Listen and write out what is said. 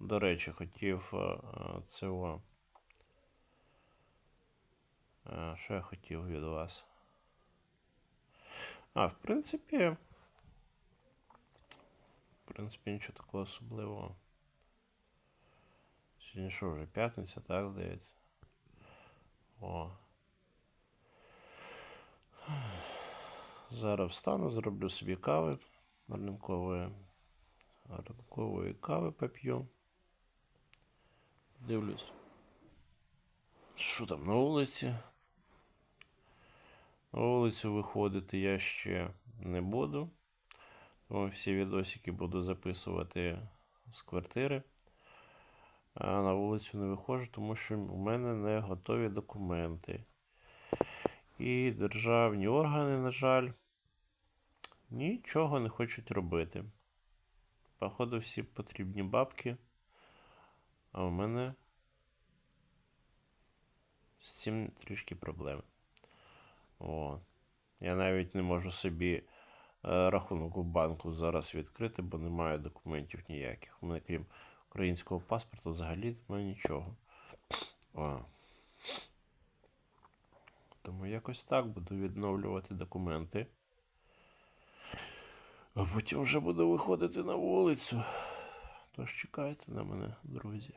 До речі, хотів е, цього. Е, Що я хотів від вас? А, в принципі. В принципі, нічого такого особливого. Сьогодні що вже п'ятниця, так, здається. О. Зараз встану, зроблю собі кави ранкової. Ранкової кави поп'ю. Дивлюсь. Що там на вулиці? На вулицю виходити я ще не буду. Тому всі відосики буду записувати з квартири. А на вулицю не виходжу, тому що у мене не готові документи. І державні органи, на жаль, нічого не хочуть робити. Походу, всі потрібні бабки. А у мене з цим трішки проблеми. О. Я навіть не можу собі е, рахунок у банку зараз відкрити, бо немає документів ніяких. У мене крім українського паспорту взагалі немає нічого. О. Тому якось так буду відновлювати документи. А потім вже буду виходити на вулицю. Тож чекайте на мене, друзі.